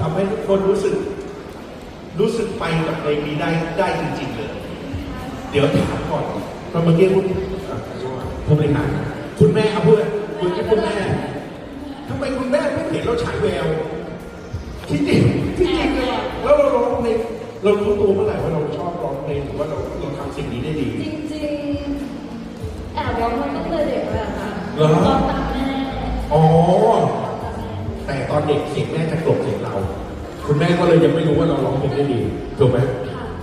ทำให้ทุกคนรู้สึก รู้สึกไปกับเพลงนี้ได้ได้จริงๆเลย เดี๋ยวถามก่อนเพราะเมื่อกี้คุณอะผู้บริหารคุณแม่ครับเพื่อนคุณที่คุณแม่ทำไมคุณแม่ไม่เห็นเราฉายแววที่จริงที่จริงเลยอะแล้วเราร้องเพลงเรารู้ตัวเมื่อไหร่ว่าเราชอบร้องเพลงหรือว่าเราเราทำสิ่งนี้ได้ดี จริงๆแอบร้องมาตั้งแต่เด็กเลยอะค่ะเหรอตอนตัดแม่อ๋อแต่ตอนเด็กเสียงแม่จะกลบเสียงเรา คุณแม่ก็เลยยังไม่รู้ว่าเราร้องเพลงได้ดีถูกไหม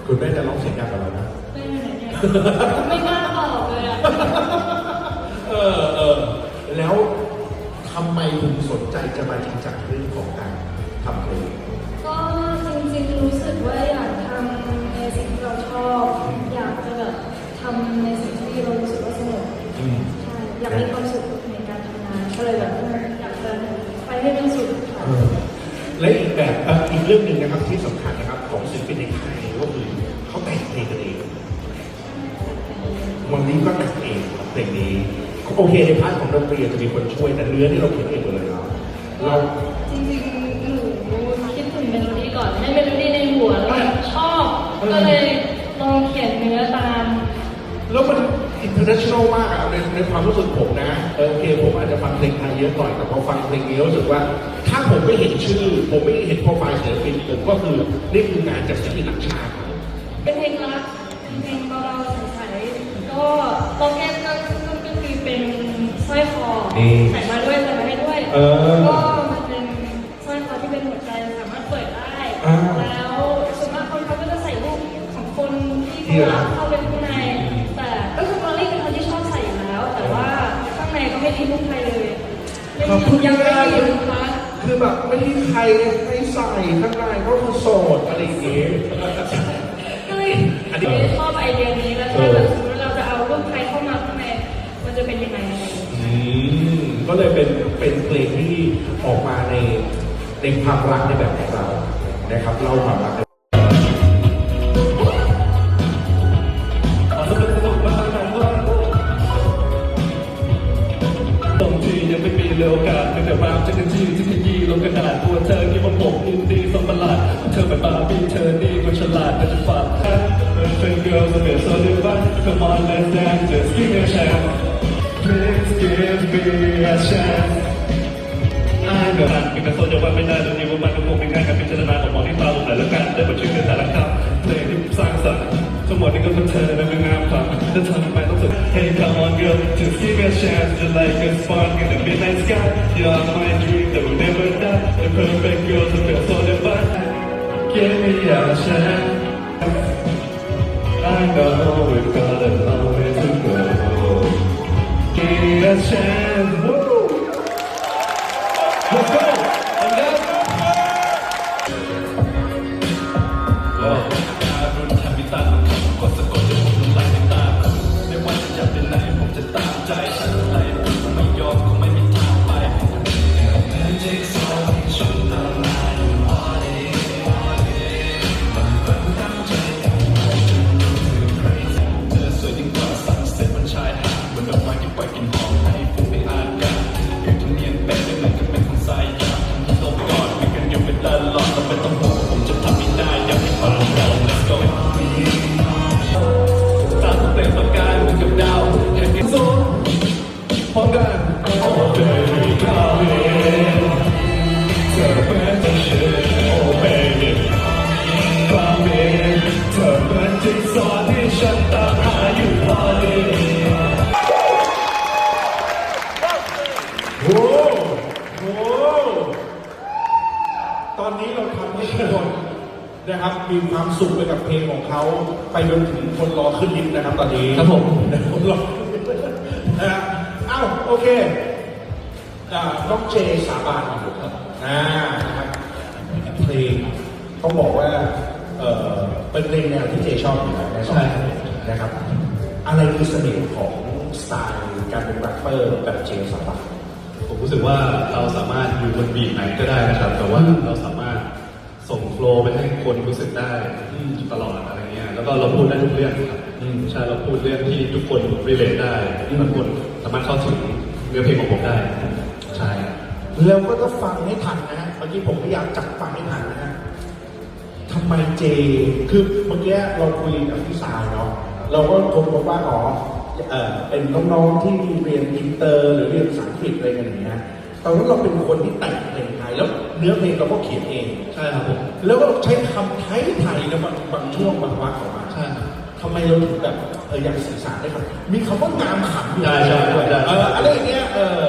คุณแม่จะร้องเสียงดังกว่าเรานะไม่ไหนเนี่ยไม่กล้าตอบเลยอะเออเออแล้วทำไมถึงสนใจจะมาจริงจังเรื่องของการทำเพลงก็จริงๆรู้สึกว่าอยากทำในสิ่งที่เราชอบ อยากจะแบบทำในสิ่งที่เรารู้สึกว่าสนุกอืมใช่อยากมีความสุขในการทำงานก็เลยแบบอยากจะไปให้เป็นสุดค่ะเออ และอีกแบบเอ่ออีกเรื่องหนึ่งนะครับที่สำคัญนะครับ ของศิลปินในไทยก็คือเขาแต่งเพลงกันเองวันนี้ก็แต่งเองครับเพลงนี้โอเคในพาร์ทของดนตรีอาจจะมีคนช่วยแต่เนื้อที่เราเขียนเองหมดเลยครับเราจริงๆหนูคิดถึงเมโลดี้ก่อนให้เมโลดี้ในหัวแล้วแบบชอบ ก็เลยลองเขียนเนื้อตาม แล้วมันอินเตอร์เนชั่นแนลมากอะ ในความรู้สึกผมนะโอเคผมอาจจะฟังเพลงไทยเยอะหน่อยแต่พอฟังเพลงนี้รู้สึกว่า ถ้าผมไม่เห็นชื่อ ผมไม่เห็นโปรไฟล์ศิลปินผมก็คือนี่คืองานจากศิลปินต่างชาติเป็นเพลงรักเป็นเพลงเบาๆใสๆก็โปรแกรมก็ก็คือเป็นสร้อยคอใส่มาด้วยใส่มาให้ด้วยก็มันเป็นสร้อยคอที่เป็นหัวใจสามารถเปิดได้แล้วส่วนมากคนเขาก็จะใส่รูปของคนที่เขารักเข้าไปข้างในางในก็ไม่ทิ้งรูปใครเลยไม่ขอบคุณยังไม่มากมีรูปคะคือแบบไม่มีใครให้ใส่ข้างในก็คือโสดอะไรอย่างเงี้ยก็เลยอันนี้ชอบไอเดียนี้แล้วถ้าแบบสมมติเราจะเอารูปใครเข้ามาข้างในมันจะเป็นยังไงอะไรอย่างเงี้ยอืมก็เลยเป็นเป็นเพลงที่ออกมาในในความรักในแบบของเรานะครับเล่าความรักใน ธอเป็นบาร์บี้เธอนี่ก็ฉลาดแต่จะฝากเป็น girls a bit so divine come on let's dance just give me a chance please give me a chance ไอ้เดี๋ยวมันเป็นกระโซนจะว่าไม่ได้ตรงนี้ว่ามันก็คงเป็นการการพิจารณาของหมอที่ตาลงไหนแล้วกันได้บทชื่อในแต่ละคำเพลงที่สร้างสรรค์ทั้งหมดนี้ก็เป็นเธอในเป็นงามความและเธอทำไมต้องสุด Hey come on girl just give me a chance just like a spark in the midnight sky You're my dream that will never die The perfect girl to feel so divine Give me a chance I know we've got a long way to go Give me a chance มีความสุขไปกับเพลงของเขาไปจนถึงคนรอขึ้นลิฟต์นะครับตอนนี้ครับผมคนรอนะฮะอ้าวโอเคอ่าน้องเจสาบานอยู่ครับอ่านะครับเพลงต้องบอกว่าเออเป็นเพลงแนวที่เจชอบอยู่แล้วใช่ครับนะครับ อะไรคือเสน่ห์ของสไตล์การเป็นแรปเปอร์แบบเจสาบานผมรู้สึกว่าเราสามารถอยู่บนบีทไหนก็ได้นะครับ แต่ว่าเราสามารถ ส่งโฟล์ไปให้คนรู้สึกได้ตลอดอะไรเงี้ยแล้วก็เราพูดได้ทุกเรื่องครับใช่เราพูดเรื่องที่ทุกคนรีเลทได้ทุกคนสามารถเข้าถึงเนื้อเพลงของผมได้ใช่แล้วก็ต้องฟังให้ทันนะฮะเมื่อกี้ผมพยายามจับฟังให้ทันนะฮะทำไมเจ คือเมื่อกี้เราคุยกับพี่สาวเนาะเราก็ค้นพบว่าอ๋อเออเป็นน้องๆที่เรียนอินเตอร์หรือเรียนภาษาอังกฤษอะไรกันอย่างเงี้ย ตอนนั้นเราเป็นคนที่แต่งเพลงไทยแล้วเนื้อเพลงเราก็เขียนเอง ใช่ครับผมแล้วก็ใช้คำไทยไทยนะบางบางช่วงบางวรรคออกมาใช่ครับทำไมเราถึงแบบเอออยากสื่อสารได้ครับ มีคำว่างามขำอยู่ใช่ใช่ใช่ใช่เอออะไรอย่างเงี้ยเออ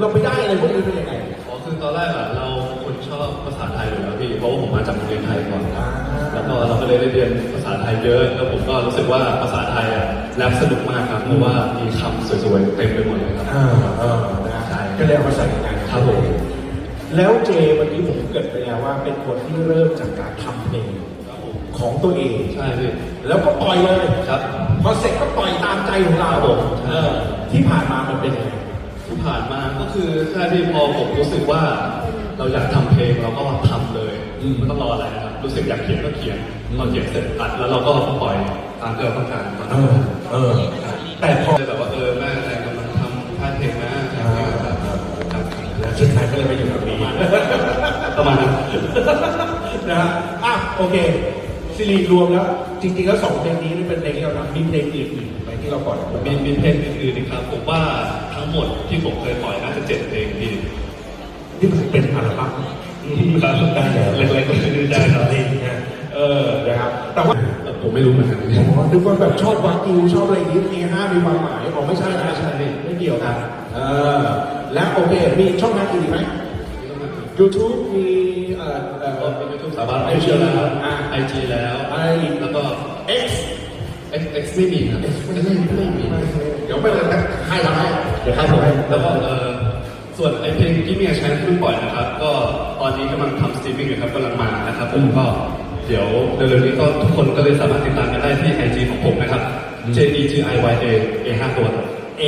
เราไปได้อะไรพวกนี้เป็นยังไงอ๋อคือตอนแรกอะเราคนชอบภาษาไทยอยู่แล้วพี่เพราะว่าผมมาจากโรงเรียนไทยก่อนอ่าแล้วก็เราก็เลยได้เรียนภาษาไทยเยอะแล้วผมก็รู้สึกว่าภาษาไทยอะแรปสนุกมากครับเพราะว่ามีคำสวยๆเต็มไปหมดเลยครับอ่าเออนะใช่ก็เลยเอามาใส่กัน ครับผมแล้วเจเมื่อกี้ผมเกริดไปแล้วว่าเป็นคนที่เริ่มจากการทำเพลงครับผมของตัวเอง ใช่พี่แล้วก็ปล่อยเลยครับพอเสร็จก็ปล่อยตามใจของเราครับผมเออที่ผ่านมามันเป็นยังไงที่ผ่านมาก็คือแค่ที่พอผมรู้สึกว่า เราอยากทำเพลงเราก็ทำเลยอืมไม่ต้องรออะไรนะครับรู้สึกอยากเขียนก็เขียนพอเขียนเสร็จอัดแล้วเราก็ปล่อยตามที่เราต้องการตอนเอนั้นอเออแต่พอ เลยแบบ นั้นนะฮะอะโอเคซีรีส์รวมแล้ว จริงๆแล้วสองเพลงนี้นี่เป็นเพลงที่เราทำมีเพลงอื่นๆไหมที่เราปล่อยออกมามีมีเพลงอื่นๆอีกครับ ผมว่าทั้งหมดที่ผมเคยปล่อยน่าจะเจ็ดเพลงพี่ที่มันเป็นอัลบั้มครับได้เล็กๆก็คือได้ครับเพลงเนี่ยเออนะครับแต่ว่าผมไม่รู้เหมือนกันผมว่านึกว่าแบบชอบวากิวชอบอะไรอย่างนี้มีห้ามีความหมายอ๋อไม่ใช่นะใช่ไม่เกี่ยวกันเออและโอเคมีช่องทางอื่นอีกไหม YouTube มี เอ่อเอ่อ ก็มีทุกสาบานไอจีแล้วไอจีแล้วไอ แล้วก็ X X X ไม่มีครับไม่ไม่ไม่มีเดี๋ยวไปเลยนะให้เราให้เดี๋ยวให้เราให้แล้วก็เออส่วนไอเพลงที่มีใช้เพิ่งปล่อยนะครับ ก็ตอนนี้กำลังทำสตรีมมิ่งอยู่ครับกำลังมานะครับผมก็เดี๋ยวเร็วๆนี้ก็ทุกคนก็เลยสามารถติดตามกันได้ที่ไอจีของผมนะครับ J E G I Y A A ห้าตัวครับ A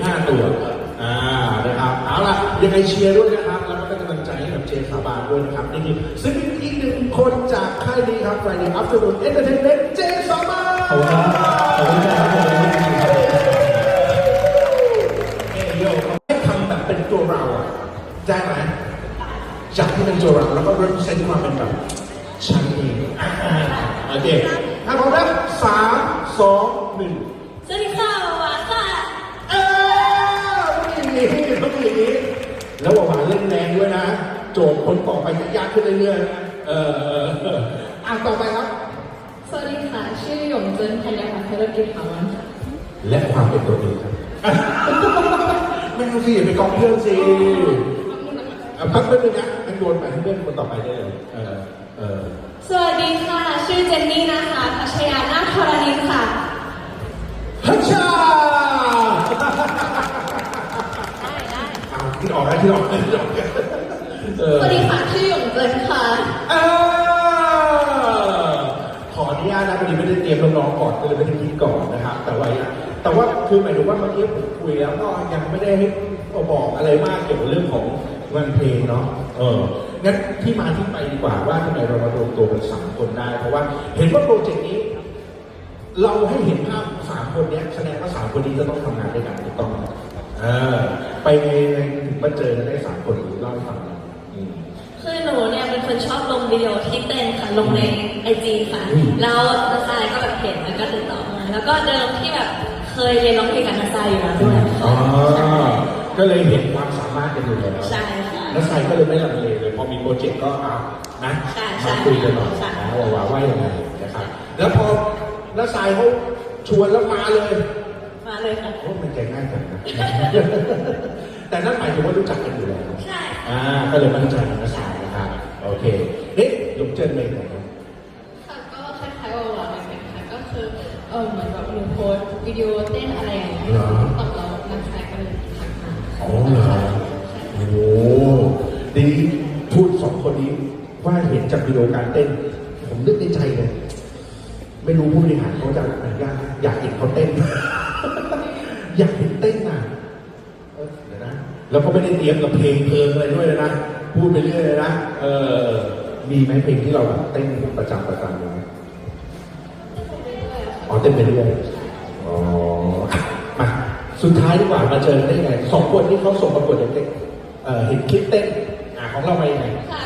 ห้าตัว อ่า นะครับ เอาล่ะยังไงเชียร์ด้วยนะครับ ด้วยนะครับนี่คือซึ่งอีกหนึ่งคนจากค่ายนี้ครับ Friday Afternoon Entertainment เจสาบานขอบคุณครับขอบคุณครับขอบคุณครับเอ้ยให้ทำแบบเป็นตัวเราอะได้ไหมจากที่เป็นตัวเราแล้วก็ represent ความเป็นแบบฉันเองอ่าโอเคถ้าพร้อมแล้วสามสองหนึ่ง สวัสดีค่ะหวานค่ะ เออต้องอย่างนี้ต้องอย่างนี้ แล้วหวานเล่นแรงด้วยนะ โจทย์ คนต่อไปจะยากขึ้นเรื่อยๆนะเออเออเอออะต่อไปครับ สวัสดีค่ะ ชื่อหยงเจินพันยาค่ะธุรกิจถาวรค่ะและความเป็นตัวเองครับ ไม่เอาสิอย่าไปกองเพื่อนสิเอาพักแป๊บนึงนะให้โยนไปให้เพื่อนคนต่อไปได้เลยเออเออสวัสดีค่ะ ชื่อเจนนี่นะคะพัชยานาคธรณินค่ะ ฮัชชาได้ได้เอาที่ออกได้ที่ออกได้ที่ออกเออ สวัสดีค่ะชื่อหยงเจินค่ะ เออขออนุญาตนะพอดีไม่ได้เตรียมน้องๆก่อนก็เลยไม่ได้คิดก่อนนะครับแต่ว่าแต่ว่าคือหมายถึงว่าเมื่อกี้ผมคุยแล้วก็ยังไม่ได้ให้บอกอะไรมากเกี่ยวกับเรื่องของวันเพลงเนาะเอองั้นที่มาที่ไปดีกว่าว่าทำไมเรามารวมตัวกันสามคนได้ เพราะว่าเห็นว่าโปรเจกต์นี้ เราให้เห็นภาพสามคนเนี้ยแสดงว่าสามคนนี้จะต้องทำงานด้วยกันถูกต้องไหมเออไปไงถึงมาเจอกันได้สามคนหรือเล่าให้ฟังหน่อยอืมคือ หนูเนี่ยเป็นคนชอบลงวิดีโอที่เต้นค่ะลงในไอจีค่ะอืมแล้วนาซายก็แบบเห็นแล้วก็ติดต่อมา แล้วก็เดิมที่แบบเคยเรียนร้องเพลงกับนาซายอยู่แล้วด้วยอ๋อ ก็เลยเห็นความสามารถกันอยู่แล้วใช่ค่ะแล้วไซก็เลยไม่ลังเลเลยพอมีโปรเจกต์ก็เอานะใช่ใช่มาคุยกันหน่อยใช่นะว่าว่าว่ายังไงนะครับ แล้วพอแล้วไซเขาชวนแล้วมาเลย มาเลยค่ะโอ้มันใจง่ายจังนะแต่นั่นหมายถึงว่ารู้จักกันอยู่แล้วใช่อ่าก็เลยมั่นใจนะสายนะครับโอ เคเฮ้ยหลงเจนเลยไหนครับค่ะก็คล้ายๆว่าหวานเลยค่ะก็คือเออเหมือนแบบหนูโพสต์วิดีโอเต้นอะไรอย่างเงี้ยเหรอตอนเรานักแสดงก็เลยทักมาอ๋อเหรอโอ้โหดีพูดสองคนนี้ว่าเห็นจากวิดีโอการเต้น ผมนึกในใจเลยไม่รู้ผู้บริหารเขาจะอนุญาตไหมอยากเห็นเขาเต้น อยากเห็นเต้นน่ะเออเดี๋ยวนะ แล้วก็ไม่ได้เตรียมกับเพลงเพลิงอะไรด้วยเลยนะ พูดไปเรื่อยเลยนะ เออ มีไหมเพลงที่เราแบบเต้นประจำประจำเลยไหมอ๋อเต้นไปเรื่อยอ๋ออะมาสุดท้ายดีกว่ามาเจอกันได้ยังไงสองคนที่เขาส่งประกวดเด็กๆเอ่อเห็นคลิปเต้นอะของเรามายังไงค่ะ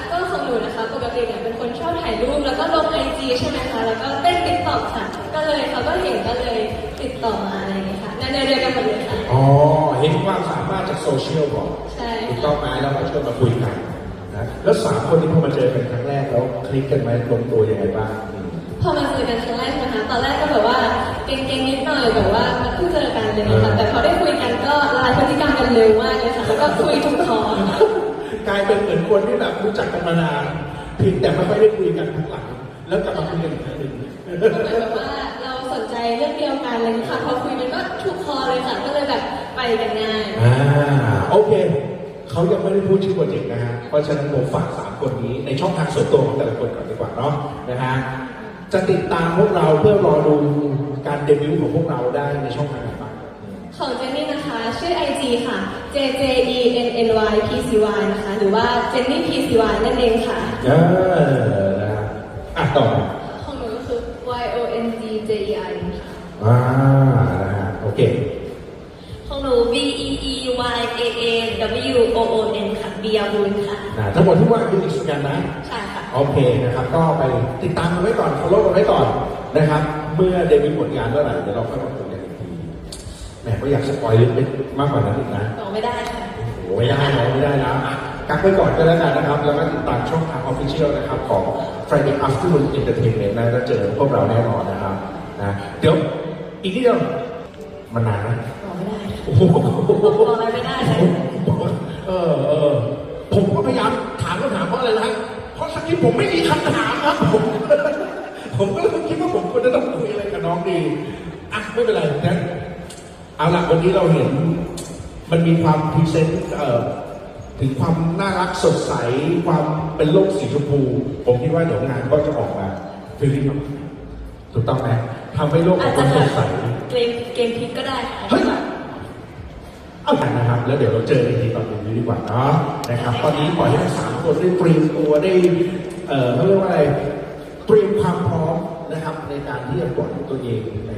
ายรูปแล้วก็ลงไอจีใช่ไหมคะแล้วก็เต้นติ๊กต็อกค่ะก็เลยเขาก็เห็นก็เลยติดต่อมาอะไรอย่างเงี้ยค่ะแนวเดียวกันหมดเลยค่ะอ๋อเห็นความสามารถจากโซเชียลก่อนใช่ถูกต้องไหมแล้วก็ชวนมาคุยกัน นะแล้วสามคนนี้พอมาเจอกันครั้งแรกแล้วคลิกกันไหมลงตัวยังไงบ้างอืมพอมาเจอกันครั้งแรกนะคะตอนแรกก็แบบว่าเก่งๆนิดหน่อยแบบว่าเพิ่งเจอกันเลยนะคะแต่พอได้คุยกันก็ละลายพฤติกรรมกันเร็วมากเลยค่ะแล้วก็คุยทุกคอกลายเป็นเหมือนคนที่แบบรู้จักกันมานานเพียงแต่ไม่ค่อยได้คุยกันทุกหลังแล้วกลับมาคุยกันอีกครั้งหนึ่งก็เหมือนแบบว่าเราสนใจเรื่องเดียวกันเลยค่ะพอคุยมันก็ถูกคอเลยค่ะก็เลยแบบไปกันง่ายอ่าโอเค เขายังไม่ได้พูดชื่อโปรเจกต์นะฮะ เพราะฉะนั้นผมฝากสามคนนี้ในช่องทางส่วนตัวของแต่ละคนก่อนดีกว่าเนาะนะฮะ จะติดตามพวกเราเพื่อรอดูการเดบิวต์ของพวกเราได้ในช่องทางไหนบ้างของเจนนี่นะคะ ชื่อ IG ค่ะ J J E N N Y P C Y นะคะ หรือว่า Jenny P C Y นั่นเองค่ะเออนะฮะอะต่อ ของหนูก็คือ Y O N G J E I ค่ะ อ่านะฮะโอเค ของหนู B E E Y A A W O O N ค่ะ b ียบุญค่ะนะทั้งหมดที่ว่าคืออินสตาแกรมนะ ใช่ค่ะ โอเคนะครับ ก็ไปติดตามกันไว้ก่อน follow กันไว้ก่อนนะครับ เมื่อเดบิวต์ผลงานเมื่อไหร่เดี๋ยวเราค่อยมาคุยกันอีกทีแหมก็อยากสปอยลึกๆมากกว่านั้นอีกนะ บอกไม่ได้ค่ะ โอ้ไม่ได้นะไม่ได้นะอะกักไว้ก่อนก็แล้วกันนะครับ แล้วก็ติดตามช่องทางออฟฟิเชียลนะครับ ของ Friday Afternoon Entertainment นะแล้วเจอพวกเราแน่นอนนะครับนะเดี๋ยวอีกนิดเดียวมันนานนะบอกไม่ได้โอ้โห บอกอะไรไม่ได้เลย เออเออผมก็พยายามถามคำถามเพราะอะไรนะเพราะสคริปต์ผมไม่มีคำถามครับผมผมก็เลยคิดว่าผมควรจะต้องคุยอะไรกับน้องดีอะไม่เป็นไรงั้นเอาละวันนี้เราเห็นมันมีความพรีเซนต์เอ่อถึงความน่ารักสดใสความเป็นโลกสีชมพู ผมคิดว่าเดี๋ยวงานก็จะออกมาฟิลลิ่งแบบถูกต้องไหมทำให้โลกขอาอจงคจะวามแบสดบใส เกมเกมพลิกก็ได้ค่ะเฮ้ย เอากันนะครับ แล้วเดี๋ยวเราเจอกันทีตอนนี้ดีกว่าเนาะนะครับ ตอนนี้ปล่อยให้ทั้งสามคนได้เตรียมตัวได้เอ่อเขาเรียกว่าอะไรเตรียมความพร้อมนะครับ ในการที่จะปล่อยตัวเองใน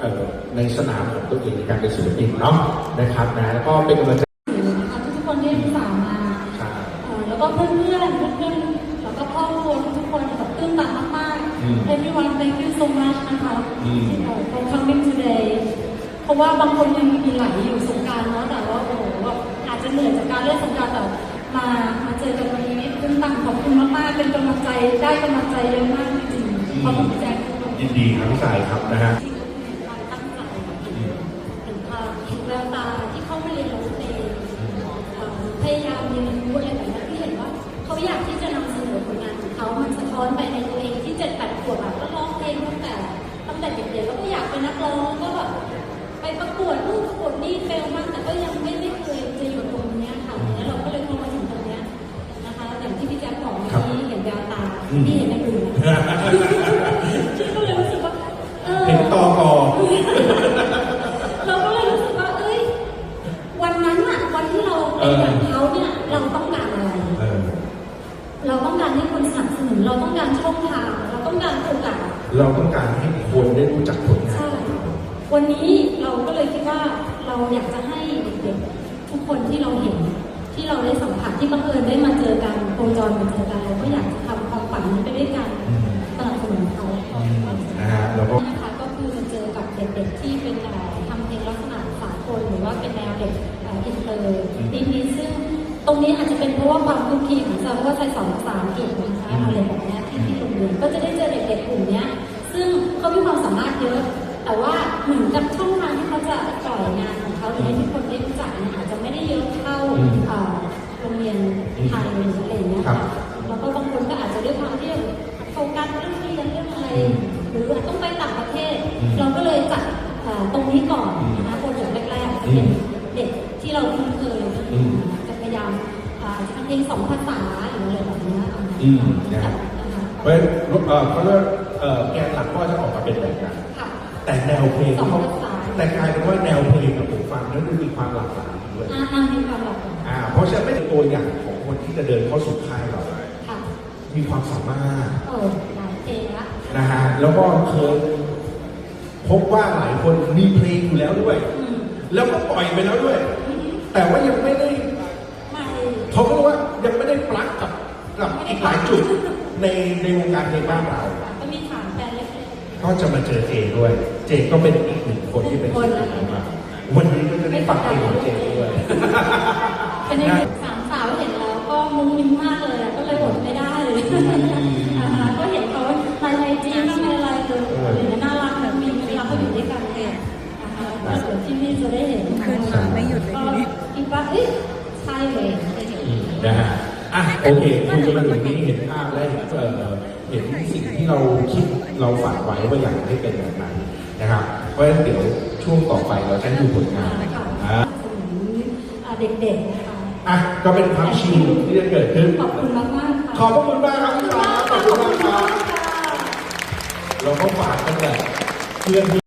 เอ่อในสนามของตัวเองในการเป็นศิลปินเนาะนะครับนะแล้วก็เป็นกำลังใจนะคะทุกคนที่สามมาครับ เอ่อแล้วก็เพื่อนๆเพื่อนๆแล้วก็ครอบครัวทุกๆคนแบบตื้นตันมากอืมๆ everyone thank you so much นะคะอืมเอ่อ for coming today เพราะว่าบางคนยังมีไหลอยู่สง เป็นกำลังใจได้กำลังใจเยอะมากจริงๆขอบคุณพี่แจ๊คทุกคนยินดีครับพี่สายครับนะฮะ ตาที่เห็นในอื่นก็เลยรู้สึกว่าเออเห็นต่อกอเราก็เลยรู้สึกว่าเอ้ย วันนั้นอะวันที่เราเป็นอย่างเขาเนี่ยเราต้องการอะไร เออเราต้องการให้คนสนับสนุนเราต้องการช่องทาง เราต้องการโอกาสเราต้องการให้คนได้รู้จักผลงานใช่วันนี้เราก็เลยคิดว่าเราอยากจะให้เด็กๆทุกคนที่เราเห็นที่เราได้สัมผัสที่บังเอิญได้มาเจอกันโคจรมาเจอกันเราก็อยากจะทำความ ฝันนี้ไปด้วยกันสนับสนุนเขานะฮะแล้วก็นะคะก็คือมาเจอกับเด็กๆที่เป็นเอ่อทำเพลงลักษณะสากลหรือว่าเป็นแนวเด็กเอ่ออินเตอร์ปีนี้ซึ่งตรงนี้อาจจะเป็นเพราะว่าความคุกคีของเราเพราะว่าใช้สอนภาษาอังกฤษนะคะอะไรแบบเนี้ยที่ที่โรงเรียนก็จะได้เจอเด็กๆกลุ่มเนี้ยซึ่งเขามีความสามารถเยอะแต่ว่าเหมือนกับช่องทางที่เขาจะปล่อยงานของเขาหรือให้ทุกคนได้รู้จักเนี่ยอาจจะไม่ได้เยอะเท่าเอ่อโรงเรียนไทยหรืออะไรอย่างเงี้ย เป็นเด็กที่เราคุ้นเคยจะพยายามเอ่อจะทำเพลงสองภาษาหรืออะไรแบบเนี้ยเอามาอืมจันะดนะคะเพราะฉะนั้นเอ่อเขาเรียกเอ่อแกนหลักก็จะออกมาเป็นแบบนั้นค่ะแต่แนวเพลงสองเขาภาษาแต่กลายเป็นว่าแนวเพลงกับผมฟังนั้นมันมีความหลากหลายด้วยอ่าอ่ามีความหลากหลายอ่าเพราะฉะนั้นไม่ใช่ตัวอย่างของคนที่จะเดินเข้าสู่ค่ายเราค่ะมีความสามารถเออหลายเพลงละนะฮะแล้วก็เคยพบว่าหลายคนมีเพลงอยู่แล้วด้วยอืม แล้วก็ปล่อยไปแล้วด้วย แต่ว่ายังไม่ได้ไม่เขาก็ว่ายังไม่ได้ปลักกับกับอีกหลายจุดในในวงการเพลงบ้านเราก็มีฐานแฟนเล็กก็จะมาเจอเจด้วย เจก็เป็นอีกหนึ่งคนที่เป็นคนมาวันนี้ก็จะได้ฟังเพลงของเจด้วยๆเป็นใใช่เลยนะฮะอะโอเคคุยกันมาถึงนี้เห็นภาพและเห็นเอ่อเห็นสิ่งที่เราคิดเราฝันไว้ว่าอยากให้เป็นแบบนั้นนะครับเพราะฉะนั้นเดี๋ยวช่วงต่อไปเราจะดูผลงานอะเด็กๆนะคะอะก็เป็นความชิลที่จะเกิดขึ้นขอบคุณมากๆค่ะขอบพระคุณมากครับพี่ฟ้าขอบคุณมากครับเราก็ฝากกันแบบเพื่อน